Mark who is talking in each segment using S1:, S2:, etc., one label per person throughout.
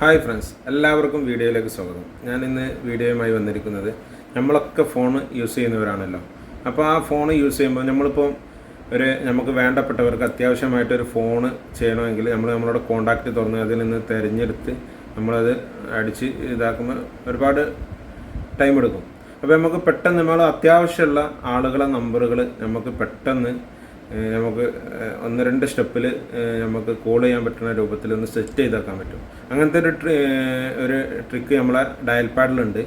S1: Hi friends എല്ലാവർക്കും വീഡിയോയിലേക്ക് സ്വാഗതം. ഞാൻ ഇന്ന് വീഡിയോയുമായി വന്നിരിക്കുന്നത് നമ്മളൊക്കെ ഫോൺ യൂസ് ചെയ്യുന്നവരാണല്ലോ. അപ്പോൾ ആ ഫോൺ യൂസ് ചെയ്യുമ്പോൾ നമ്മളിപ്പോൾ ഒരു നമുക്ക് വേണ്ടപ്പെട്ടവർക്ക് അത്യാവശ്യമായിട്ട് ഒരു ഫോൺ ചെയ്യണമെങ്കിൽ നമ്മൾ നമ്മളോട് കോണ്ടാക്റ്റ് തുറന്ന് അതിൽ നിന്ന് തിരഞ്ഞെടുത്ത് നമ്മളത് അടിച്ച് ഇതാക്കുമ്പോൾ ഒരുപാട് ടൈം എടുക്കും. അപ്പോൾ നമുക്ക് പെട്ടെന്ന് നമ്മൾ അത്യാവശ്യമുള്ള ആളുകളെ നമ്പറുകൾ നമുക്ക് പെട്ടെന്ന് നമുക്ക് ഒന്ന് രണ്ട് സ്റ്റെപ്പിൽ നമുക്ക് കോൾ ചെയ്യാൻ പറ്റുന്ന രൂപത്തിൽ ഒന്ന് സെറ്റ് ചെയ്താക്കാൻ പറ്റും. അങ്ങനത്തെ ഒരു ട്രി ഒരു ട്രിക്ക് നമ്മളെ ഡയൽ പാഡിലുണ്ട്.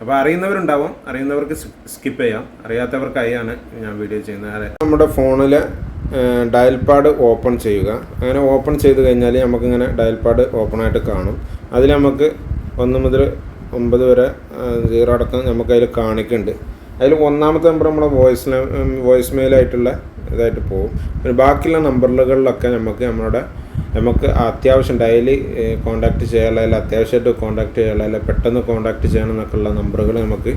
S1: അപ്പോൾ അറിയുന്നവരുണ്ടാവും. അറിയുന്നവർക്ക് സ്കിപ്പ് ചെയ്യാം. അറിയാത്തവർക്കായാണ് ഞാൻ വീഡിയോ ചെയ്യുന്നത്. നമ്മുടെ ഫോണിൽ ഡയൽ പാഡ് ഓപ്പൺ ചെയ്യുക. അങ്ങനെ ഓപ്പൺ ചെയ്ത് കഴിഞ്ഞാൽ നമുക്കിങ്ങനെ ഡയൽ പാഡ് ഓപ്പൺ ആയിട്ട് കാണും. അതിൽ നമുക്ക് ഒന്ന് മുതൽ ഒമ്പത് വരെ സീറോ അടക്കം നമുക്കതിൽ കാണിക്കുന്നുണ്ട് അതിൽ ഒന്നാമത്തെ നമ്പർ നമ്മുടെ വോയിസ് വോയിസ് മെയിലായിട്ടുള്ള ഇതായിട്ട് പോകും പിന്നെ ബാക്കിയുള്ള നമ്പറുകളിലൊക്കെ നമുക്ക് നമ്മുടെ നമുക്ക് അത്യാവശ്യം ഡെയിലി കോണ്ടാക്ട് ചെയ്യാനുള്ള അല്ലെങ്കിൽ അത്യാവശ്യമായിട്ട് കോണ്ടാക്ട് ചെയ്യാനുള്ള അല്ലെങ്കിൽ പെട്ടെന്ന് കോണ്ടാക്ട് ചെയ്യണം എന്നൊക്കെയുള്ള നമ്പറുകൾ നമുക്ക്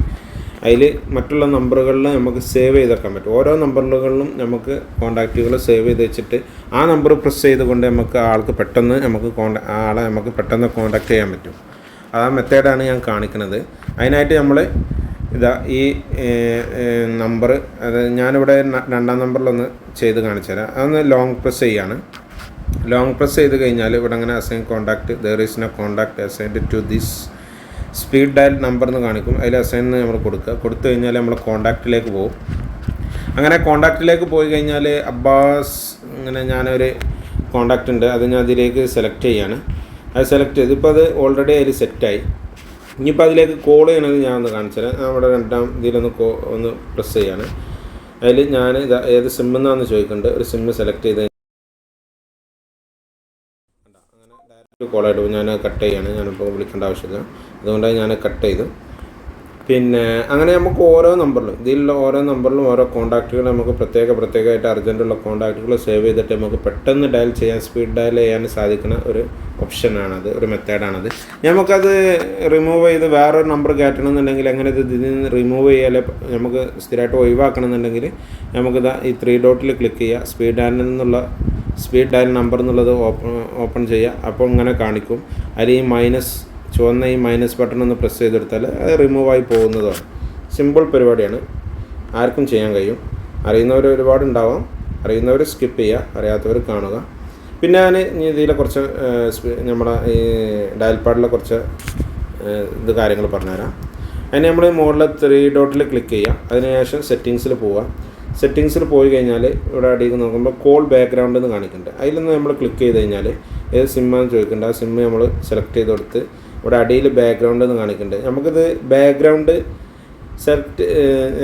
S1: അതിൽ മറ്റുള്ള നമ്പറുകളിൽ നമുക്ക് സേവ് ചെയ്തേക്കാൻ പറ്റും. ഓരോ നമ്പറുകളിലും നമുക്ക് കോണ്ടാക്റ്റുകൾ സേവ് ചെയ്ത് വെച്ചിട്ട് ആ നമ്പർ പ്രസ് ചെയ്തുകൊണ്ട് നമുക്ക് ആൾക്ക് പെട്ടെന്ന് നമുക്ക് കോണ്ടാ ആളെ നമുക്ക് പെട്ടെന്ന് കോണ്ടാക്ട് ചെയ്യാൻ പറ്റും. ആ മെത്തേഡാണ് ഞാൻ കാണിക്കുന്നത് അതിനായിട്ട് നമ്മൾ ഇതാ ഈ നമ്പർ അത് ഞാനിവിടെ രണ്ടാം നമ്പറിലൊന്ന് ചെയ്ത് കാണിച്ചു തരാം. അതൊന്ന് ലോങ് പ്രസ് ചെയ്യാണ്. ലോങ് പ്രസ് ചെയ്ത് കഴിഞ്ഞാൽ ഇവിടെ അങ്ങനെ assign contact there is no contact assigned to this speed dial number എന്ന് കാണിക്കും. അതിൽ അസൈൻ നമ്മൾ കൊടുക്കുക. കൊടുത്തു കഴിഞ്ഞാൽ നമ്മൾ കോണ്ടാക്റ്റിലേക്ക് പോകും. അങ്ങനെ കോണ്ടാക്റ്റിലേക്ക് പോയി കഴിഞ്ഞാൽ അബ്ബാസ് ഇങ്ങനെ ഞാനൊരു കോണ്ടാക്റ്റ് ഉണ്ട്. അത് ഞാൻ അതിലേക്ക് സെലക്ട് ചെയ്യാണ്. അത് സെലക്ട് ചെയ്ത്. ഇപ്പോൾ അത് ഓൾറെഡി അതിൽ സെറ്റായി ഇനിയിപ്പോൾ അതിലേക്ക് കോൾ ചെയ്യണത് ഞാൻ ഒന്ന് കാണിച്ചു തരാം. നമ്മുടെ രണ്ടാം ഇതിലൊന്ന് കോ ഒന്ന് പ്രസ് ചെയ്യാണ്. അതിൽ ഞാൻ ഇതാ ഏത് സിം എന്നാന്ന് ചോദിക്കുന്നുണ്ട് ഒരു സിം സെലക്ട് ചെയ്ത് അങ്ങനെ ഡയറക്റ്റ് കോൾ കോളായിട്ട് ഞാൻ കട്ട് ചെയ്യാണ്. ഞാനിപ്പോൾ വിളിക്കേണ്ട ആവശ്യമില്ല. അതുകൊണ്ടാണ് ഞാൻ കട്ട് ചെയ്തു. പിന്നെ അങ്ങനെ നമുക്ക് ഓരോ നമ്പറിലും ഇതിലുള്ള ഓരോ നമ്പറിലും ഓരോ കോൺടാക്റ്റുകൾ നമുക്ക് പ്രത്യേക പ്രത്യേകമായിട്ട് അർജന്റുള്ള കോൺടാക്റ്റുകൾ സേവ് ചെയ്തിട്ട് നമുക്ക് പെട്ടെന്ന് ഡയൽ ചെയ്യാൻ സ്പീഡ് ഡയൽ ചെയ്യാൻ സാധിക്കുന്ന ഒരു ഓപ്ഷനാണത് ഒരു മെത്തേഡാണത്. നമുക്കത് റിമൂവ് ചെയ്ത് വേറൊരു നമ്പർ കയറ്റണമെന്നുണ്ടെങ്കിൽ അങ്ങനെ ഇത് ഇതിൽ നിന്ന് റിമൂവ് ചെയ്യാൻ നമുക്ക് സ്ഥിരമായിട്ട് ഒഴിവാക്കണമെന്നുണ്ടെങ്കിൽ നമുക്ക് നമുക്കിത് ഈ ത്രീ ഡോട്ടിൽ ക്ലിക്ക് ചെയ്യുക സ്പീഡ് ഡയലിൽ നിന്നുള്ള സ്പീഡ് ഡയൽ നമ്പർ എന്നുള്ളത് ഓപ്പൺ ഓപ്പൺ ചെയ്യുക അപ്പോൾ ഇങ്ങനെ കാണിക്കും. അതിൽ ഈ മൈനസ് ചുവന്ന ഈ മൈനസ് ബട്ടൺ ഒന്ന് പ്രസ് ചെയ്തെടുത്താൽ അത് റിമൂവായി പോകുന്നതാണ്. സിമ്പിൾ പരിപാടിയാണ്. ആർക്കും ചെയ്യാൻ കഴിയും. അറിയുന്നവർ ഒരുപാട് ഉണ്ടാവാം. അറിയുന്നവർ സ്കിപ്പ് ചെയ്യുക. അറിയാത്തവർ കാണുക. പിന്നെ ഞാൻ ഇതിലെ കുറച്ച് നമ്മുടെ ഈ ഡയൽപാഡിലെ കുറച്ച് ഇത് കാര്യങ്ങൾ പറഞ്ഞുതരാം. അതിന് നമ്മൾ മോഡലിൽ ത്രീ ഡോട്ടിൽ ക്ലിക്ക് ചെയ്യുക. അതിനുശേഷം സെറ്റിങ്സിൽ പോവുക. സെറ്റിങ്സിൽ പോയി കഴിഞ്ഞാൽ ഇവിടെ അടിയിൽ നോക്കുമ്പോൾ കോൾ ബാക്ക്ഗ്രൗണ്ട് എന്ന് കാണിക്കുന്നുണ്ട്. അതിലൊന്ന് നമ്മൾ ക്ലിക്ക് ചെയ്ത് കഴിഞ്ഞാൽ ഏത് സിമ്മാന്ന് ചോദിക്കേണ്ട. ആ സിമ്മ് നമ്മൾ സെലക്ട് ചെയ്ത് കൊടുത്ത് ഇവിടെ അടിയിൽ ബാക്ക്ഗ്രൗണ്ട് എന്ന് കാണിക്കുന്നുണ്ട് നമുക്കിത് ബാക്ക്ഗ്രൗണ്ട് സെലക്ട്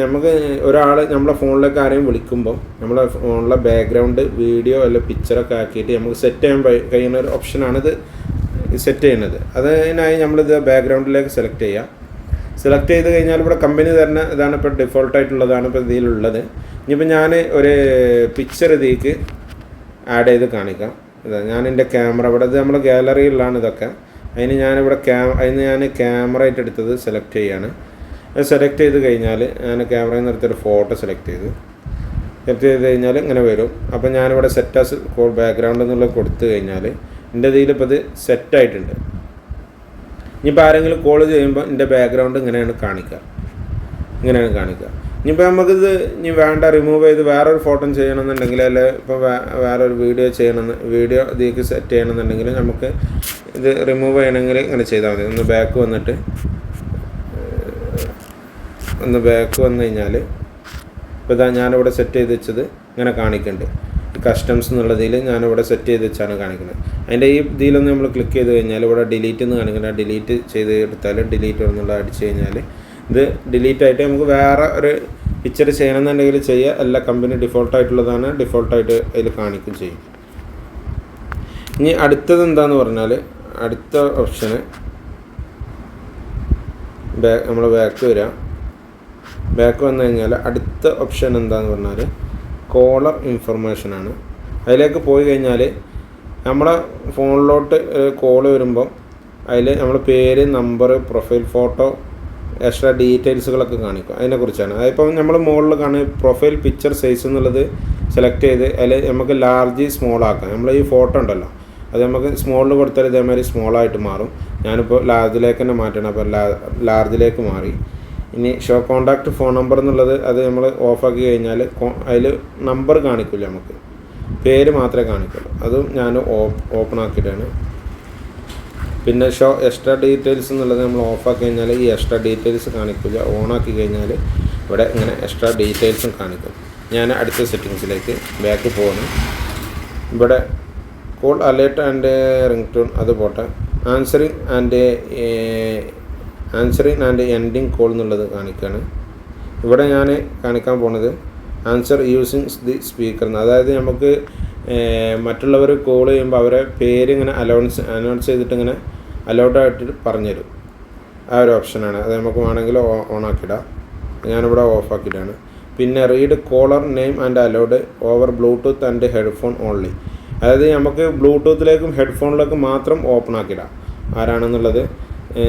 S1: നമുക്ക് ഒരാൾ നമ്മളെ ഫോണിലേക്ക് ആരെയും വിളിക്കുമ്പോൾ നമ്മളെ ഫോണിലെ ബാക്ക്ഗ്രൗണ്ട് വീഡിയോ അല്ല പിക്ചറൊക്കെ ആക്കിയിട്ട് നമുക്ക് സെറ്റ് ചെയ്യാൻ കഴിയുന്ന ഒരു ഓപ്ഷനാണിത് സെറ്റ് ചെയ്യുന്നത്. അതിനായി നമ്മളിത് ബാക്ക്ഗ്രൗണ്ടിലേക്ക് സെലക്ട് ചെയ്യുക സെലക്ട് ചെയ്ത് കഴിഞ്ഞാൽ ഇവിടെ കമ്പനി തരുന്ന ഇതാണ് ഇപ്പോൾ ഡിഫോൾട്ടായിട്ടുള്ളതാണ് ഇപ്പോൾ ഇതിലുള്ളത്. ഇനിയിപ്പോൾ ഞാൻ ഒരു പിക്ചർ ഇതിലേക്ക് ആഡ് ചെയ്ത് കാണിക്കാം. ഇതാ ഞാൻ എന്റെ ക്യാമറ ഇവിടെ ഇത് നമ്മൾ ഗാലറിയിലാണ് ഇതൊക്കെ. അതിന് ഞാനിവിടെ ക്യാ അതിന് ഞാൻ ക്യാമറ ആയിട്ട് എടുത്തത് സെലക്ട് ചെയ്യാണ്. സെലക്ട് ചെയ്ത് കഴിഞ്ഞാൽ ഞാൻ ക്യാമറയിൽ നിന്ന് ഫോട്ടോ സെലക്ട് ചെയ്തു. സെലക്ട് ചെയ്ത് കഴിഞ്ഞാൽ ഇങ്ങനെ വരും. അപ്പോൾ ഞാനിവിടെ സെറ്റാസ് കോൾ ബാക്ക്ഗ്രൗണ്ട് എന്നുള്ളത് കൊടുത്തു കഴിഞ്ഞാൽ എന്റെ ഇതിൽ ഇപ്പോൾ ഇത് സെറ്റായിട്ടുണ്ട് ഇനിയിപ്പോൾ ആരെങ്കിലും കോൾ ചെയ്യുമ്പോൾ എന്റെ ബാക്ക്ഗ്രൗണ്ട് ഇങ്ങനെയാണ് കാണിക്കുക. ഇങ്ങനെയാണ് കാണിക്കുക. ഇനിയിപ്പോൾ നമുക്കിത് ഇനി വേണ്ട റിമൂവ് ചെയ്ത് വേറൊരു ഫോട്ടോ ചെയ്യണമെന്നുണ്ടെങ്കിൽ അല്ലെ ഇപ്പോൾ വേറൊരു വീഡിയോ ചെയ്യണമെന്ന് വീഡിയോ ഇതിലേക്ക് സെറ്റ് ചെയ്യണമെന്നുണ്ടെങ്കിൽ നമുക്ക് ഇത് റിമൂവ് ചെയ്യണമെങ്കിൽ ഇങ്ങനെ ചെയ്താൽ മതി. ഒന്ന് ബാക്ക് വന്നിട്ട് ഒന്ന് ബാക്ക് വന്നു കഴിഞ്ഞാൽ ഇപ്പോൾ ഇതാ ഞാനിവിടെ സെറ്റ് ചെയ്ത് വെച്ചത് ഇങ്ങനെ കാണിക്കുന്നുണ്ട് കസ്റ്റംസ് എന്നുള്ളതിൽ ഞാനിവിടെ സെറ്റ് ചെയ്ത് വെച്ചാണ് കാണിക്കുന്നത്. അതിന്റെ ഈ ഇതിലൊന്ന് നമ്മൾ ക്ലിക്ക് ചെയ്ത് കഴിഞ്ഞാൽ ഇവിടെ ഡിലീറ്റ് എന്ന് കാണിക്കുന്നത് ഡിലീറ്റ് ചെയ്ത് എടുത്താൽ ഡിലീറ്റ് എന്നുള്ളത് അടിച്ച് കഴിഞ്ഞാൽ ഇത് ഡിലീറ്റ് ആയിട്ട് നമുക്ക് വേറെ ഒരു പിക്ചർ ചെയ്യണമെന്നുണ്ടെങ്കിൽ ചെയ്യുക എല്ലാ കമ്പനി ഡിഫോൾട്ടായിട്ടുള്ളതാണ് ഡിഫോൾട്ടായിട്ട് അതിൽ കാണിക്കും ചെയ്യും. ഇനി അടുത്തത് എന്താന്ന് പറഞ്ഞാൽ അടുത്ത ഓപ്ഷന് ബാക്ക് നമ്മൾ ബാക്ക് വരാം. ബാക്ക് വന്നു കഴിഞ്ഞാൽ അടുത്ത ഓപ്ഷൻ എന്താന്ന് പറഞ്ഞാൽ കോളർ ഇൻഫർമേഷൻ ആണ്. അതിലേക്ക് പോയി കഴിഞ്ഞാൽ നമ്മുടെ ഫോണിലോട്ട് കോൾ വരുമ്പം അതിൽ നമ്മൾ പേര് നമ്പർ പ്രൊഫൈൽ ഫോട്ടോ എക്സ്ട്രാ ഡീറ്റെയിൽസുകളൊക്കെ കാണിക്കും. അതിനെക്കുറിച്ചാണ്. അതിപ്പം നമ്മൾ മുകളിൽ കാണുക. പ്രൊഫൈൽ പിക്ചർ സൈസ് എന്നുള്ളത് സെലക്ട് ചെയ്ത് അതിൽ നമുക്ക് ലാർജ് സ്മോൾ ആക്കാം. നമ്മൾ ഈ ഫോട്ടോ ഉണ്ടല്ലോ. അത് നമുക്ക് സ്മോളിൽ കൊടുത്താൽ ഇതേമാതിരി സ്മോളായിട്ട് മാറും. ഞാനിപ്പോൾ ലാർജിലേക്ക് തന്നെ മാറ്റണം. അപ്പോൾ ലാർജിലേക്ക് മാറി. ഇനി ഷോ കോണ്ടാക്ട് ഫോൺ നമ്പർ എന്നുള്ളത് അത് നമ്മൾ ഓഫാക്കി കഴിഞ്ഞാൽ അതിൽ നമ്പർ കാണിക്കില്ല നമുക്ക്. പേര് മാത്രമേ കാണിക്കുള്ളൂ. അതും ഞാൻ ഓപ്പൺ ആക്കിയിട്ടാണ്. പിന്നെ ഷോ എക്സ്ട്രാ ഡീറ്റെയിൽസ് എന്നുള്ളത് നമ്മൾ ഓഫ് ആക്കി കഴിഞ്ഞാൽ ഈ എക്സ്ട്രാ ഡീറ്റെയിൽസ് കാണിക്കില്ല ആക്കി കഴിഞ്ഞാൽ ഇവിടെ ഇങ്ങനെ എക്സ്ട്രാ ഡീറ്റെയിൽസും കാണിക്കും. ഞാൻ അടുത്ത സെറ്റിങ്സിലേക്ക് ബാക്ക് പോകണം ഇവിടെ call alert and ringtone അത് പോട്ടെ answering and answering and ending call എന്നുള്ളത് കാണിക്കുകയാണ് ഇവിടെ ഞാൻ കാണിക്കാൻ പോണത് ആൻസർ യൂസിങ് ദി സ്പീക്കർ അതായത് നമുക്ക് മറ്റുള്ളവർ കോൾ ചെയ്യുമ്പോൾ അവരെ പേര് ഇങ്ങനെ അലൗൺസ് അനൗൺസ് ചെയ്തിട്ട് ഇങ്ങനെ അലൗഡായിട്ട് പറഞ്ഞുതരും ആ ഒരു ഓപ്ഷനാണ് അത് നമുക്ക് വേണമെങ്കിൽ ഓൺ ആക്കിയിടാം ഞാനിവിടെ ഓഫ് ആക്കിയിട്ടാണ്. പിന്നെ read caller name and aloud over Bluetooth and headphone only അതായത് നമുക്ക് ബ്ലൂടൂത്തിലേക്കും ഹെഡ്ഫോണിലേക്കും മാത്രം ഓപ്പൺ ആക്കിയിടാം ആരാണെന്നുള്ളത്?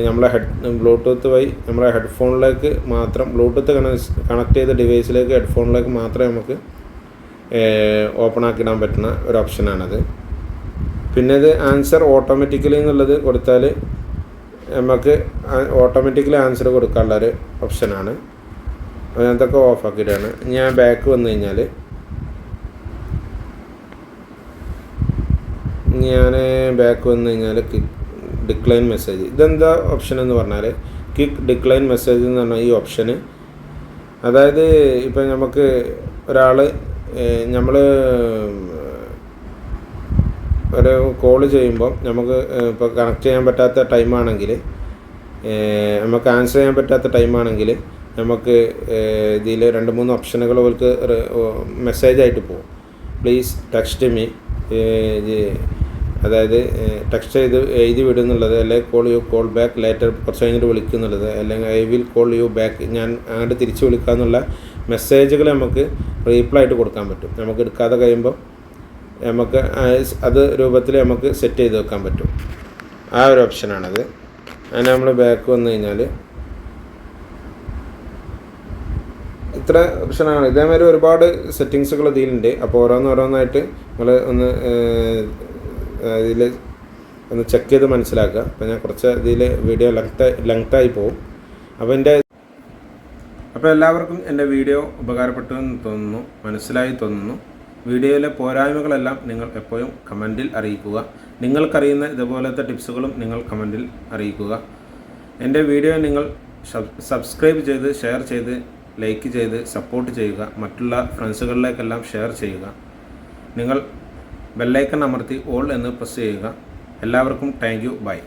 S1: നമ്മളെ ഹെഡ് ബ്ലൂടൂത്ത് വഴി നമ്മളെ ഹെഡ്ഫോണിലേക്ക് മാത്രം ബ്ലൂടൂത്ത് കണക്ട് ചെയ്ത ഡിവൈസിലേക്ക് ഹെഡ്ഫോണിലേക്ക് മാത്രമേ നമുക്ക് ഓപ്പൺ ആക്കിയിടാൻ പറ്റുന്ന ഒരു ഓപ്ഷനാണത് പിന്നെ ഇത് ആൻസർ ഓട്ടോമാറ്റിക്കലി എന്നുള്ളത് കൊടുത്താൽ നമുക്ക് ഓട്ടോമാറ്റിക്കലി ആൻസർ കൊടുക്കാനുള്ള ഒരു ഓപ്ഷനാണ് അതിനകത്തൊക്കെ ഓഫ് ആക്കിയിട്ടാണ്. ഞാൻ ബാക്ക് വന്നു കഴിഞ്ഞാൽ ഞാൻ ബാക്ക് വന്നു കഴിഞ്ഞാൽ ഡിക്ലൈൻ മെസ്സേജ് ഇതെന്താ ഓപ്ഷൻ എന്ന് പറഞ്ഞാൽ കിക്ക് ഡിക്ലൈൻ മെസ്സേജ് എന്ന് പറഞ്ഞാൽ ഈ ഓപ്ഷന് അതായത് ഇപ്പം നമുക്ക് ഒരാൾ നമ്മൾ ഒരു കോൾ ചെയ്യുമ്പോൾ നമുക്ക് ഇപ്പോൾ കണക്ട് ചെയ്യാൻ പറ്റാത്ത ടൈമാണെങ്കിൽ നമുക്ക് ആൻസർ ചെയ്യാൻ പറ്റാത്ത ടൈമാണെങ്കിൽ നമുക്ക് ഇതിൽ രണ്ട് മൂന്ന് ഓപ്ഷനുകൾ അവർക്ക് മെസ്സേജ് ആയിട്ട് പോകും പ്ലീസ് ടെക്സ്റ്റ് മീ അതായത് ടെക്സ്റ്റ് ചെയ്ത് എഴുതി വിടുന്നുള്ളത് അല്ലെങ്കിൽ call you call back later കുറച്ച് കഴിഞ്ഞിട്ട് വിളിക്കുന്നുള്ളത് അല്ലെങ്കിൽ I will call you back ഞാൻ അങ്ങോട്ട് തിരിച്ച് വിളിക്കാമെന്നുള്ള മെസ്സേജുകൾ നമുക്ക് റീപ്ലൈ ആയിട്ട് കൊടുക്കാൻ പറ്റും. നമുക്ക് എടുക്കാതെ കഴിയുമ്പോൾ നമുക്ക് അത് രൂപത്തിൽ നമുക്ക് സെറ്റ് ചെയ്ത് വെക്കാൻ പറ്റും. ആ ഒരു ഓപ്ഷനാണത്. അതിന് നമ്മൾ ബാക്ക് വന്നു കഴിഞ്ഞാൽ ഇത്ര ഓപ്ഷനാണ്. ഇതേമാതിരി ഒരുപാട് സെറ്റിങ്സുകൾ ഇതിലുണ്ട്. അപ്പോൾ ഓരോന്നോരോന്നായിട്ട് നിങ്ങൾ ഒന്ന് ഇതിൽ ഒന്ന് ചെക്ക് ചെയ്ത് മനസ്സിലാക്കുക. അപ്പോൾ ഞാൻ കുറച്ച് ഇതിൽ വീഡിയോ ലെങ്ത് ലെങ്ത്തായി പോകും അപ്പോൾ എന്റെ അപ്പോൾ എല്ലാവർക്കും എന്റെ വീഡിയോ ഉപകാരപ്പെട്ടു എന്ന് തോന്നുന്നു മനസ്സിലായി തോന്നുന്നു. വീഡിയോയിലെ പോരായ്മകളെല്ലാം നിങ്ങൾ എപ്പോഴും കമന്റിൽ അറിയിക്കുക. നിങ്ങൾക്കറിയുന്ന ഇതുപോലത്തെ ടിപ്സുകളും നിങ്ങൾ കമന്റിൽ അറിയിക്കുക. എന്റെ വീഡിയോ നിങ്ങൾ സബ്സ്ക്രൈബ് ചെയ്ത് ഷെയർ ചെയ്ത് ലൈക്ക് ചെയ്ത് സപ്പോർട്ട് ചെയ്യുക. മറ്റുള്ള ഫ്രണ്ട്സുകളിലേക്കെല്ലാം ഷെയർ ചെയ്യുക. നിങ്ങൾ ബെല്ലൈക്കൺ അമർത്തി ഓൾ എന്ന് പ്രസ് ചെയ്യുക. എല്ലാവർക്കും താങ്ക് യു. ബൈ.